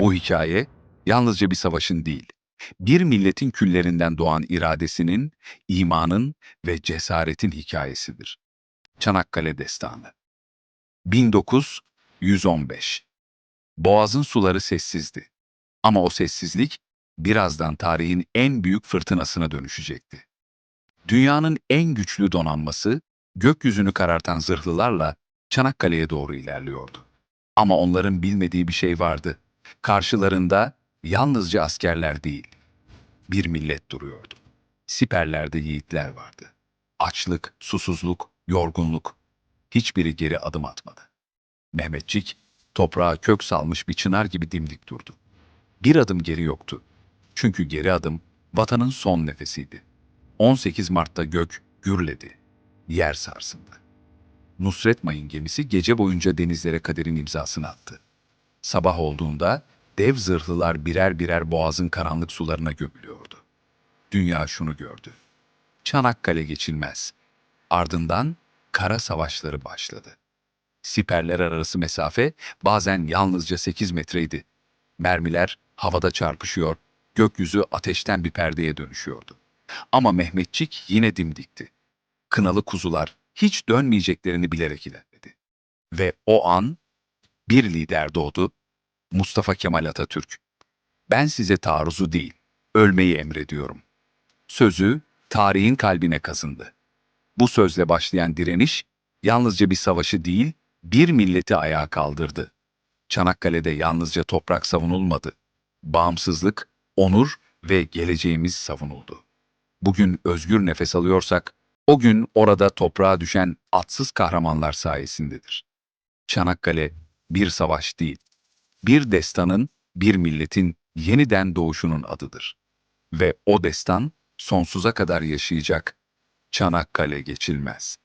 Bu hikaye yalnızca bir savaşın değil, bir milletin küllerinden doğan iradesinin, imanın ve cesaretin hikayesidir. Çanakkale Destanı 1915 Boğaz'ın suları sessizdi. Ama o sessizlik birazdan tarihin en büyük fırtınasına dönüşecekti. Dünyanın en güçlü donanması, gökyüzünü karartan zırhlılarla Çanakkale'ye doğru ilerliyordu. Ama onların bilmediği bir şey vardı. Karşılarında yalnızca askerler değil, bir millet duruyordu. Siperlerde yiğitler vardı. Açlık, susuzluk, yorgunluk. Hiçbiri geri adım atmadı. Mehmetçik, toprağa kök salmış bir çınar gibi dimdik durdu. Bir adım geri yoktu. Çünkü geri adım vatanın son nefesiydi. 18 Mart'ta gök gürledi. Yer sarsıldı. Nusret Mayın gemisi gece boyunca denizlere kaderin imzasını attı. Sabah olduğunda dev zırhlılar birer birer boğazın karanlık sularına gömülüyordu. Dünya şunu gördü. Çanakkale geçilmez. Ardından kara savaşları başladı. Siperler arası mesafe bazen yalnızca 8 metreydi. Mermiler havada çarpışıyor, gökyüzü ateşten bir perdeye dönüşüyordu. Ama Mehmetçik yine dimdikti. Kınalı kuzular hiç dönmeyeceklerini bilerek ilerledi. Ve o an bir lider doğdu, Mustafa Kemal Atatürk. Ben size taarruzu değil, ölmeyi emrediyorum. Sözü tarihin kalbine kazındı. Bu sözle başlayan direniş yalnızca bir savaşı değil, bir milleti ayağa kaldırdı. Çanakkale'de yalnızca toprak savunulmadı. Bağımsızlık, onur ve geleceğimiz savunuldu. Bugün özgür nefes alıyorsak, o gün orada toprağa düşen atsız kahramanlar sayesindedir. Çanakkale bir savaş değil, bir destanın, bir milletin yeniden doğuşunun adıdır. Ve o destan sonsuza kadar yaşayacak. Çanakkale geçilmez.